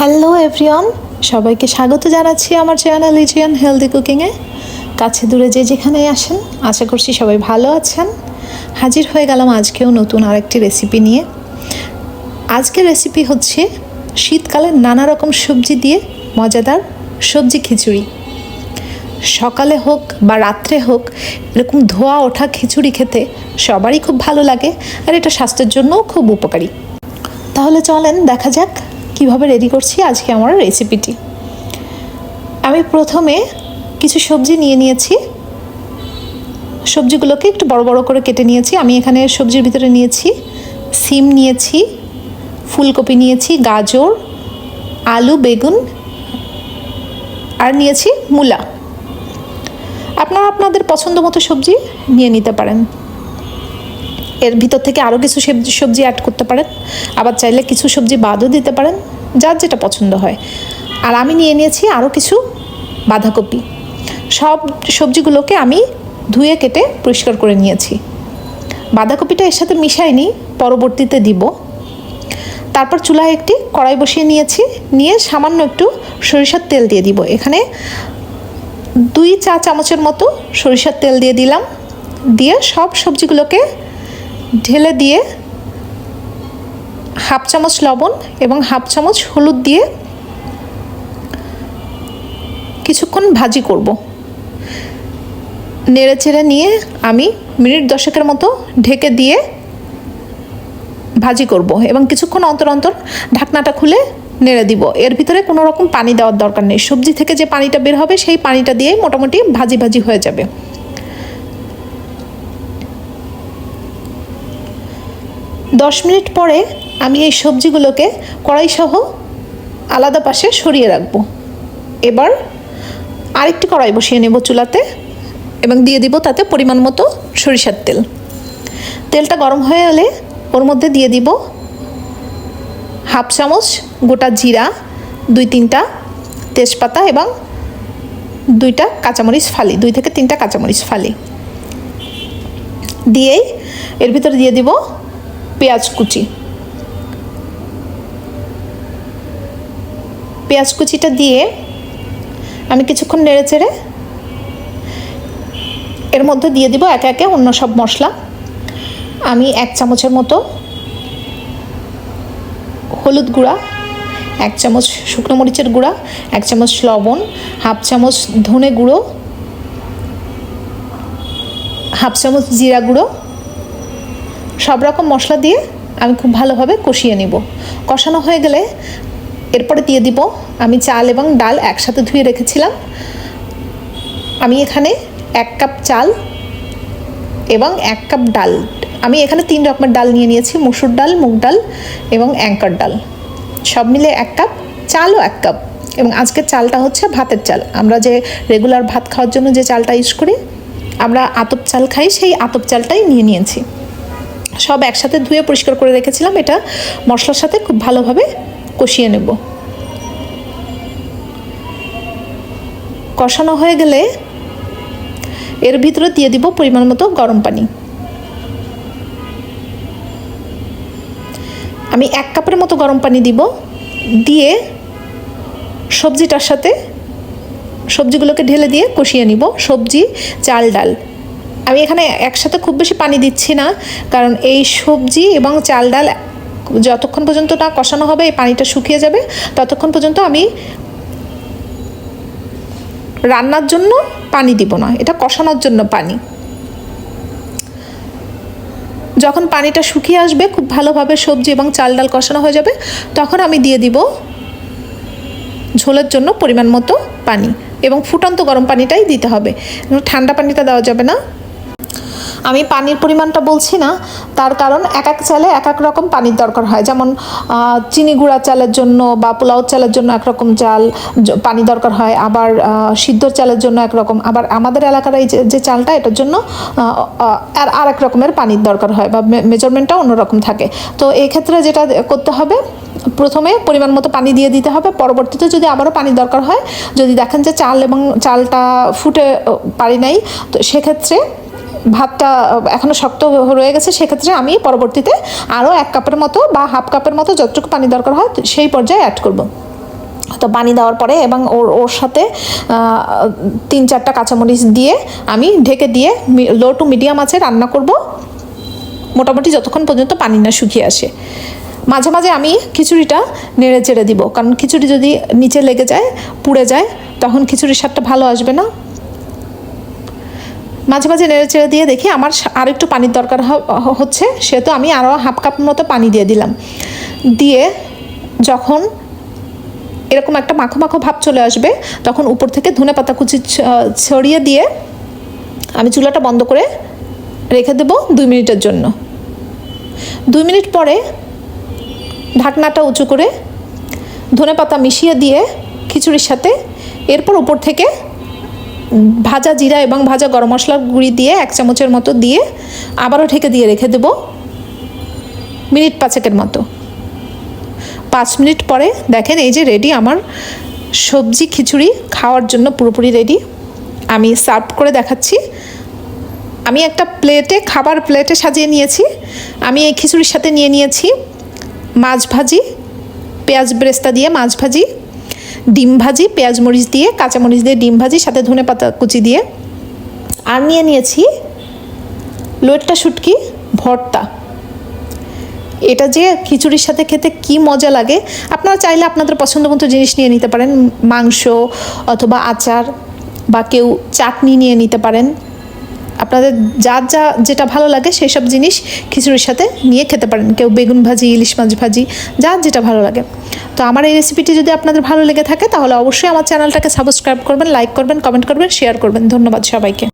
Hello everyone সবাইকে স্বাগত জানাচ্ছি আমার চ্যানেল লিজিয়ান হেলদি কুকিংয়ে কাছে দূরে যে যেখানেই আসেন, আশা করছি সবাই ভালো আছেন। হাজির হয়ে গেলাম আজকেও নতুন আরেকটি রেসিপি নিয়ে। আজকের রেসিপি হচ্ছে শীতকালে নানা রকম সবজি দিয়ে মজাদার সবজি খিচুড়ি। সকালে হোক বা রাত্রে হোক, এরকম ধোয়া ওঠা খিচুড়ি খেতে সবারই খুব ভালো লাগে, আর এটা স্বাস্থ্যের জন্যও খুব উপকারী। তাহলে চলেন দেখা যাক কীভাবে রেডি করছি আজকে আমার রেসিপিটি আমি প্রথমে কিছু সবজি নিয়ে নিয়েছি। সবজিগুলোকে একটু বড় বড় করে কেটে নিয়েছি। আমি এখানে সবজির ভিতরে নিয়েছি সিম নিয়েছি, ফুলকপি নিয়েছি, গাজর, আলু, বেগুন আর নিয়েছি মূলা। আপনারা আপনাদের পছন্দ মতো সবজি নিয়ে নিতে পারেন। এর ভিতর থেকে আরও কিছু সবজি সবজি অ্যাড করতে পারেন। আবার চাইলে কিছু সবজি বাদও দিতে পারেন, যার যেটা পছন্দ হয়। আর আমি নিয়ে নিয়েছি আরও কিছু বাঁধাকপি। সব সবজিগুলোকে আমি ধুয়ে কেটে পরিষ্কার করে নিয়েছি। বাঁধাকপিটা এর সাথে মিশাইনি, পরবর্তীতে দিব। তারপর চুলায় একটি কড়াই বসিয়ে নিয়েছি। নিয়ে সামান্য একটু সরিষার তেল দিয়ে দিব। এখানে দুই চা চামচের মতো সরিষার তেল দিয়ে দিলাম। দিয়ে সব সবজিগুলোকে ঢেলে দিয়ে হাফ চামচ লবণ এবং হাফ চামচ হলুদ দিয়ে কিছুক্ষণ ভাজি করব। নেড়ে চেড়ে নিয়ে আমি মিনিট দশেকের মতো ঢেকে দিয়ে ভাজি করব এবং কিছুক্ষণ অন্তর অন্তর ঢাকনাটা খুলে নেড়ে দিব। এর ভিতরে কোনো রকম পানি দেওয়ার দরকার নেই। সবজি থেকে যে পানিটা বের হবে সেই পানিটা দিয়েই মোটামুটি ভাজি ভাজি হয়ে যাবে। দশ মিনিট পরে আমি এই সবজিগুলোকে কড়াইসহ আলাদা পাশে সরিয়ে রাখব। এবার আরেকটি কড়াই বসিয়ে নেব চুলাতে এবং দিয়ে দিব তাতে পরিমাণ মতো সরিষার তেল। তেলটা গরম হয়ে এলে ওর মধ্যে দিয়ে দিব হাফ চামচ গোটা জিরা, দুই তিনটা তেজপাতা এবং দুইটা কাঁচামরিচ ফালি, দুই থেকে তিনটা কাঁচামরিচ ফালি। দিয়েই এর ভিতরে দিয়ে দিব পেঁয়াজ কুচি। পেঁয়াজ কুচিটা দিয়ে আমি কিছুক্ষণ নেড়ে চেড়ে এর মধ্যে দিয়ে দিব একে একে অন্য সব মশলা। আমি এক চামচের মতো হলুদ গুঁড়া, এক চামচ শুকনো মরিচের গুঁড়া, এক চামচ লবণ, হাফ চামচ ধনে গুঁড়ো, হাফ চামচ জিরা গুঁড়ো সব রকম মশলা দিয়ে আমি খুব ভালোভাবে কষিয়ে নিব। কষানো হয়ে গেলে এরপরে দিয়ে দিব আমি চাল এবং ডাল একসাথে ধুয়ে রেখেছিলাম। আমি এখানে এক কাপ চাল এবং এক কাপ ডাল। আমি এখানে তিন রকমের ডাল নিয়ে নিয়েছি, মুসুর ডাল, মুগ ডাল এবং অ্যাঙ্কার ডাল। সব মিলে এক কাপ, চালও এক কাপ। এবং আজকের চালটা হচ্ছে ভাতের চাল। আমরা যে রেগুলার ভাত খাওয়ার জন্য যে চালটা ইউজ করি, আমরা আতপ চাল খাই, সেই আতপ চালটাই নিয়ে নিয়েছি। সব একসাথে ধুয়ে পরিষ্কার করে রেখেছিলাম। এটা মশলার সাথে খুব ভালোভাবে কষিয়ে নেব। কষানো হয়ে গেলে এর ভিতরে দিয়ে দিব পরিমাণ মতো গরম পানি। আমি এক কাপের মতো গরম পানি দিব। দিয়ে সবজিটার সাথে সবজিগুলোকে ঢেলে দিয়ে কষিয়ে নিব। সবজি, চাল, ডাল। আমি এখানে একসাথে খুব বেশি পানি দিচ্ছি না, কারণ এই সবজি এবং চাল ডাল যতক্ষণ পর্যন্ত না কষানো হবে, এই পানিটা শুকিয়ে যাবে, ততক্ষণ পর্যন্ত আমি রান্নার জন্য পানি দিব না, এটা কষানোর জন্য পানি। যখন পানিটা শুকিয়ে আসবে, খুব ভালোভাবে সবজি এবং চাল ডাল কষানো হয়ে যাবে, তখন আমি দিয়ে দিব ঝোলের জন্য পরিমাণ মতো পানি এবং ফুটন্ত গরম পানিটাই দিতে হবে। ঠান্ডা পানিটা দেওয়া যাবে না। আমি পানির পরিমাণটা বলছি না, তার কারণ এক এক চালে এক এক রকম পানির দরকার হয়। যেমন চিনি গুঁড়া চালের জন্য বা পোলাও চালের জন্য একরকম চাল পানি দরকার হয়। আবার সিদ্ধর চালের জন্য একরকম আবার আমাদের এলাকার এই যে চালটা, এটার জন্য আর আর এক রকমের পানির দরকার হয় বা মেজারমেন্টটা অন্যরকম থাকে। তো এই ক্ষেত্রে যেটা করতে হবে, প্রথমে পরিমাণ মতো পানি দিয়ে দিতে হবে। পরবর্তীতে যদি আবারও পানি দরকার হয়, যদি দেখেন যে চাল এবং চালটা ফুটে পারি নাই, তো সেক্ষেত্রে ভাতটা এখনও শক্ত রয়ে গেছে, সেক্ষেত্রে আমি পরবর্তীতে আরও এক কাপের মতো বা হাফ কাপের মতো যতটুকু পানি দরকার হয় সেই পর্যায়ে অ্যাড করব। তো পানি দেওয়ার পরে এবং ওর ওর সাথে তিন চারটা কাঁচামরিচ দিয়ে আমি ঢেকে দিয়ে লো টু মিডিয়াম আছে রান্না করব। মোটামুটি যতক্ষণ পর্যন্ত পানি না শুকিয়ে আসে। মাঝে মাঝে আমি খিচুড়িটা নেড়ে চেড়ে দিব, কারণ খিচুড়ি যদি নিচে লেগে যায়, পুড়ে যায়, তখন খিচুড়ির স্বাদটা ভালো আসবে না। মাঝে মাঝে নেড়ে চেড়ে দিয়ে দেখি আমার আর একটু পানির দরকার হচ্ছে। সেহেতু আমি আরও হাফ কাপ মতো পানি দিয়ে দিলাম। দিয়ে যখন এরকম একটা মাখো মাখো ভাব চলে আসবে, তখন উপর থেকে ধনে পাতা কুচি ছড়িয়ে দিয়ে আমি চুলাটা বন্ধ করে রেখে দেবো দুই মিনিটের জন্য। দুই মিনিট পরে ঢাকনাটা উঁচু করে ধনে পাতা মিশিয়ে দিয়ে খিচুড়ির সাথে এরপর উপর থেকে ভাজা জিরা এবং ভাজা গরম মশলার গুঁড়ি দিয়ে এক চামচের মতো দিয়ে আবারও ঢেকে দিয়ে রেখে দেবো মিনিট পাঁচেকের মতো। পাঁচ মিনিট পরে দেখেন এই যে রেডি আমার সবজি খিচুড়ি খাওয়ার জন্য পুরোপুরি রেডি আমি সার্ভ করে দেখাচ্ছি। আমি একটা প্লেটে খাবার প্লেটে সাজিয়ে নিয়েছি। আমি এই খিচুড়ির সাথে নিয়ে নিয়েছি মাছ ভাজি, পেঁয়াজ ব্রেস্তা দিয়ে মাছ ভাজি ডিম ভাজি, পেঁয়াজ মরিচ দিয়ে কাঁচামরিচ দিয়ে ডিম ভাজি, সাথে ধনে পাতা কুচি দিয়ে। আর নিয়ে নিয়েছি লোয়েটটা শুটকি, ভর্তা। এটা যে খিচুড়ির সাথে খেতে কি মজা লাগে, আপনারা চাইলে আপনাদের পছন্দ মতো জিনিস নিয়ে নিতে পারেন, মাংস অথবা আচার, বা কেউ চাটনি নিয়ে নিতে পারেন। আপনাদের যা যা যেটা ভালো লাগে সেই সব জিনিস খিচুড়ির সাথে নিয়ে খেতে পারেন। কেউ বেগুন ভাজি, ইলিশ মাছ ভাজি, যা যেটা ভালো লাগে। তো আমার এই রেসিপিটি যদি আপনাদের ভালো লেগে থাকে, তাহলে অবশ্যই আমার চ্যানেলটাকে সাবস্ক্রাইব করবেন লাইক করবেন কমেন্ট করবেন শেয়ার করবেন। ধন্যবাদ সবাইকে।